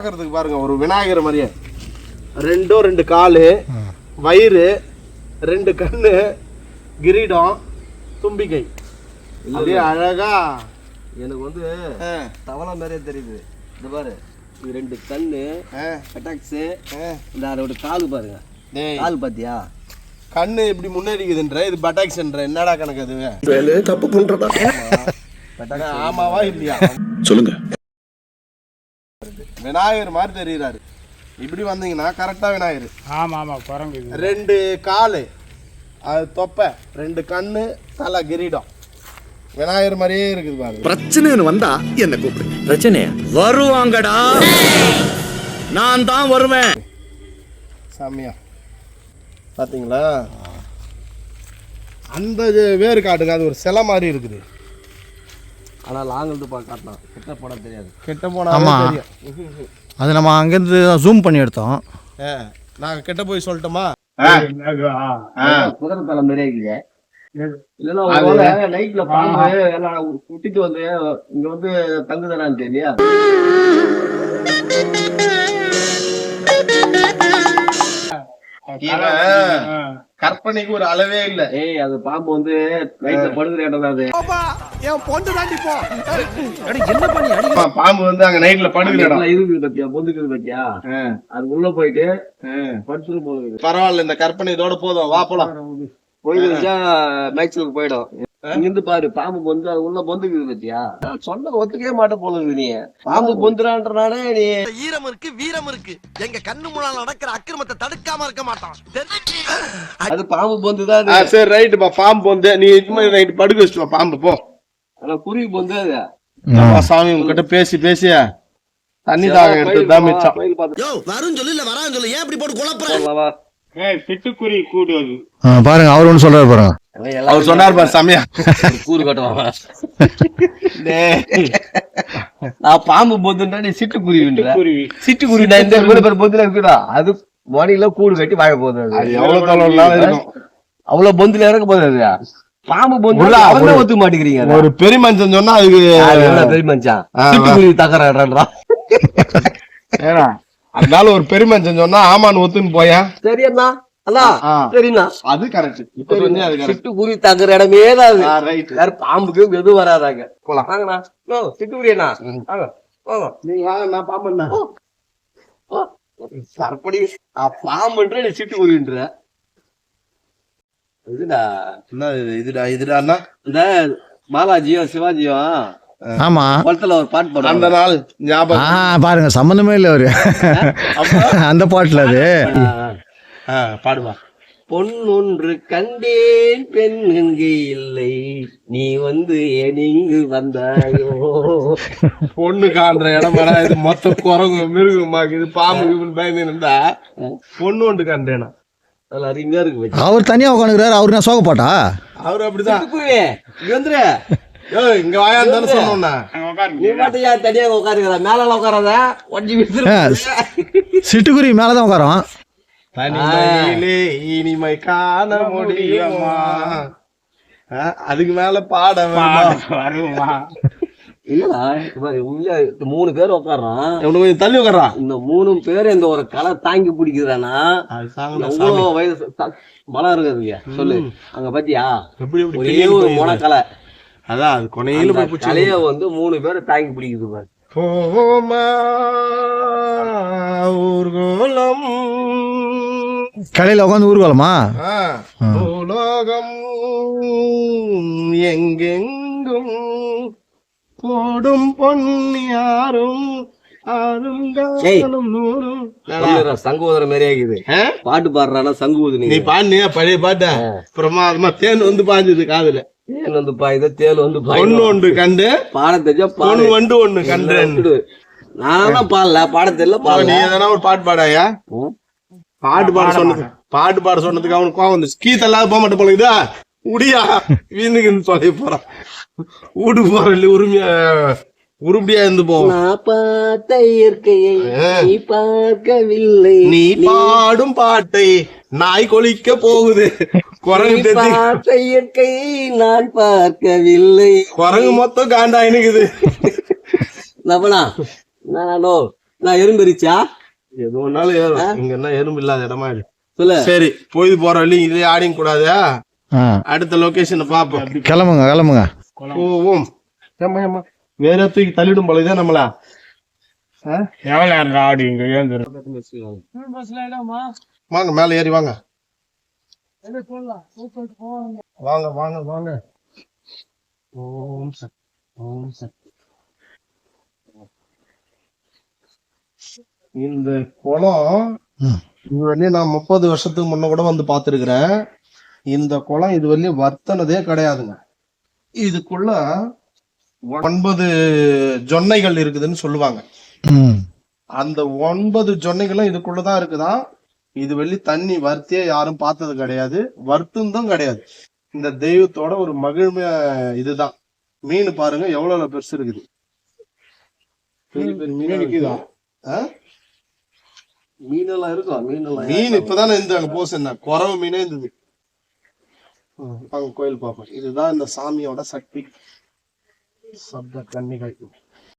பார்க்கறதுக்கு பாருங்க ஒரு விநாயகர் மாதிரியே. ரெண்டும் ரெண்டு காலு வயிறு ரெண்டு கண்ணு கிரீடம் தும்பிக்கை. அப்படியே அழகா. எனக்கு வந்து தவளை மாதிரியே தெரியுது. இந்த பாரு இது ரெண்டு கண்ணு ஆ. இந்த அதோட கால் பாருங்க. டேய், கால் பாத்தியா? கண்ணு இப்படி முன்னேறிக்குதுன்ற இது பட்டாக்ஸ்ன்ற. என்னடா கணக்கு அது? ஆமாவா இல்லையா? சொல்லுங்க. விநாயகர் மாதிரி தெரியுறாரு. இப்படி வந்தீங்கன்னா கரெக்டா விநாயகர். ஆமா ஆமா குரங்கு. ரெண்டு காலு அது தொப்பை ரெண்டு கண்ணு தலை கிரீடம். விநாயகர் மாதிரியே இருக்குது பாருங்க பிரச்சனைன்னு வந்தா என்ன கூப்பிடுங்க? பிரச்சனையா? வருவாங்கடா. நான் தான் வருவேன். சாமியா பாத்தீங்களா? அந்த இது வேறு காட்டுங்க அது ஒரு சிலை மாதிரி இருக்குது. ஆனா லாங் இருந்து காட்டலாம் கிட்ட போட தெரியாது. கெட்ட போனா ஆமா. தெரியும். அது நம்ம அங்கேருந்து ஜூம் பண்ணி எடுத்தோம். ஆ, நாங்க கெட்ட போய் சொல்லட்டுமா. குதிரை தலை மாதிரியே இருக்குது எது? இல்லைன்னா ஒருவேளை நைட்ல பாம்பு எல்லாம் விட்டுட்டு வந்து இங்க வந்து தங்குதானான்னு ஆ. கற்பனைக்கு ஒரு அளவே இல்ல. ஏய் அது பாம்பு வந்து நைட்ல படுக்கிற இடம் பா- பாம்பு வந்து அங்க நைட்ல படுகிற இடம் இருக்குது பத்தியா? பொந்துக்குது பத்தியா? அது உள்ள போயிட்டு படுத்துட்டு போகுது. பரவாயில்ல இந்த கற்பனை இதோட போதும். வா போலாம். போயிட்டு வச்சா மேய்ச்சலுக்கு போயிடும். இங்கிருந்து பாரு பாம்பு பொந்து அது உள்ள பொந்துக்குது பத்தியா? சொன்ன ஒத்துக்கவே மாட்டேன் போலுது நீ. பாம்பு பொந்துறான்றனாலே நீ ஈரம் இருக்கு வீரம் இருக்கு. எங்க கண்ணு முன்னால நடக்கிற அக்கிரமத்தை தடுக்காம இருக்க மாட்டான். அது பாம்பு பொந்துதான் ஆ, அது சரி ரைட்டுப்பா பாம்பு வந்து நீ இது மாதிரி நைட்டு படுக்க வச்சுட்டு பாம்பு போ. ஆனா குருவி பொந்து அது. சாமி உங்ககிட்ட பேசி பேசி. தண்ணி தாகம் எடுத்தது தான் மிச்சம். வரும் சொல்லு இல்ல வரான்னு சொல்லு. ஏன் இப்படி போட்டு குழப்பற. ஏய், சிட்டுக்குருவி கூடு அது. பாருங்க அவர் ஒன்று சொல்றாரு பாருங்க. அவர் சொன்னார் பாரு சாமியா கூறு கட்டுவான் நான் பாம்பு பொந்துன்றா நீ சிட்டுக்குருவின்ற குருவி சிட்டுக்குருவி நான் இந்த கூட பேர் பொந்துல இருக்குடா. அது மணில கூடு கட்டி வாழ அது. அது எவ்வளவு இருக்கும். அவ்வளவு பொந்துல இறக்க போகுது அது. பாம்பு பொந்து ஒரு- ஒத்துக்க மாட்டேங்கிறீங்க. ஒரு பெரிய மனுஷன் சொன்னா அதுக்கு பெரிய ஆ, சிட்டுக்குருவி தகராடுறா அதனால ஒரு பெரிய மனுஷன் சொன்னா ஆமான்னு ஒத்துன்னு போயா? சரியண்ணா அது கரெக்ட் இப்ப சொன்னே அது கரெக்ட் சிட்டுக்குருவி தங்குற இடமே தான் அது. ரைட் வேற பாம்புக்கு எதுவும் வராதாங்க. போலாம். வாங்கண்ணா. ஓ சிட்டுக்குருவி அண்ணா வாங்க வாங்க நீங்க வாங்க நான் பாம்பண்ணா சரப்படி. பாம்புன்ற நீ சிட்டுக்குருவின்ற இதுடா. என்ன இது இதுடா இதுடான்னா இந்த பாலாஜியும் சிவாஜியும் ஆமா. குளத்துல ஒரு பாட்டு அந்த பாடுவாங்க நாள் ஆ ஞாபகம் பாருங்க சம்மந்தமே இல்லை அவரு. அந்த பாட்டுல அது. பாடுவா. பொன்னொன்று கண்டேன் பெண் எங்கே இல்லை. நீ வந்து எனிங்கு வந்தாயோ? பொண்ணு காண்ற இடம் வேணா இது மொத்த குரங்கு மிருகமா இது பாம்பு கீம்புன்னு பயந்து இருந்தா பொண்ணு ஒன்று கண்டேனா. அதுல அருமையா இருக்கு அவர் தனியா உட்காந்துக்கிறாரு அவரு நான் சோக பாட்டா? அவரு அப்படிதான். சிட்டுக்குருவி இங்க வந்துரு. இங்க வாயான்னு தானே சொன்னோம்னா? அங்க உட்காருங்க. நீ மட்டும் ஏன் தனியா உட்காருக்கிற? மேல உட்காராத? ஒட்டி சிட்டுக்குருவி மேலதான் உட்காரோம் தனிமையிலே இனிமை காண முடியுமா? அதுக்கு மேல பாட வருமா? இல்லடா இந்த மூணு பேர் உட்கார்றான் இவனு கொஞ்சம் தள்ளி உட்காரான் இந்த மூணு பேர் இந்த ஒரு களை தாங்கி சாமி. எவ்வளவு வயசு மலம் இருக்குதுங்க சொல்லு. அங்க பாத்தியா? ஒரே ஒரு போயிடுது. மொன களை அதான் அது கொனையில கலைய வந்து மூணு பேர் தாங்கி பிடிக்குது பாரு. போமா ஊர்கோலம். கடையில உட்காந்து ஊர்வலமா ஆ, உலோகம் எங்கெங்கும் போடும் பொன்னியாரும் சங்குவதர மாதிரியே இருக்குது? பாட்டு பாடுறானா சங்குவது நீ நீ பாடினியா? பழைய பாட்ட? பிரமாதமா தேன் வந்து பாஞ்சது காதுல. தேன் வந்து பாயுது தேல் வந்து பொண்ணு ஒன்று கண்டு. பாட தெரிஞ்சா பாடு. பொண்ணு வண்டு ஒண்ணு கண்டு. நானும் பாடல பாட தெரியல நீ பாடல. எதனா ஒரு பாட்டு பாடாயா. பாட்டு பாட சொன்னது பாட்டு பாட சொன்னதுக்கு அவனுக்கு கோவம் வந்துச்சு. கீத் எல்லாம் போக மாட்டேன் போல இதா உடியா? வீந்துக்குன்னு சொல்லி போறான் ஊடு போற இல்ல உரிமையா உருப்படியா இருந்து போவோம் நான் பார்த்த இயற்கையை நீ பார்க்கவில்லை. நீ பாடும் பாட்டை நாய் கொலிக்க போகுது. குரங்கு பார்த்த இயற்கையை நான் பார்க்கவில்லை. குரங்கு மொத்தம் காண்டா இருக்குது லவனா நானோ நான் எறும்பெரிச்சா எது ஒன்னாலும் ஏறும். இங்க என்ன எறும்பு இல்லாத இடமா சொல்லு. சரி போய் போற வழி இதே ஆடிங்க கூடாது. அடுத்த லொகேஷனை பாப்போம் கிளம்புங்க கிளம்புங்க. ஏம்மா. வேற தூக்கி தள்ளிடும் போல இதே நம்மள. எவ்வளவு நேரம் ஆடி இங்க ஏந்துரு வாங்க மேல ஏறி வாங்க. வாங்க வாங்க வாங்க. ஓம் சத் ஓம் சத் இந்த குளம். இது வரையும் நான் முப்பது வருஷத்துக்கு முன்ன கூட வந்து பார்த்திருக்கிறேன். இந்த குளம் இது வரையும் வர்த்தனதே கிடையாதுங்க. இதுக்குள்ள ஒன்பது ஜொன்னைகள் இருக்குதுன்னு சொல்லுவாங்க. ம். அந்த ஒன்பது ஜொன்னைகளும் இதுக்குள்ளதான் இருக்குதாம் இது வெளி தண்ணி வர்த்தியே யாரும் பார்த்தது கிடையாது. வருத்தம் கிடையாது. இந்த தெய்வத்தோட ஒரு மகிழ்மை இதுதான். மீன் பாருங்க எவ்வளவு பெருசு இருக்குது. பெரிய பெரிய மீன் இருக்குதா மீனெல்லாம் இருக்கும் மீனெல்லாம் மீன் இப்பதானே இந்த அங்க போஸ் என்ன? குறவு மீனே இருந்தது. கோயில் பார்ப்போம். இதுதான் இந்த சாமியோட சக்தி. சப்த கன்னிகள்.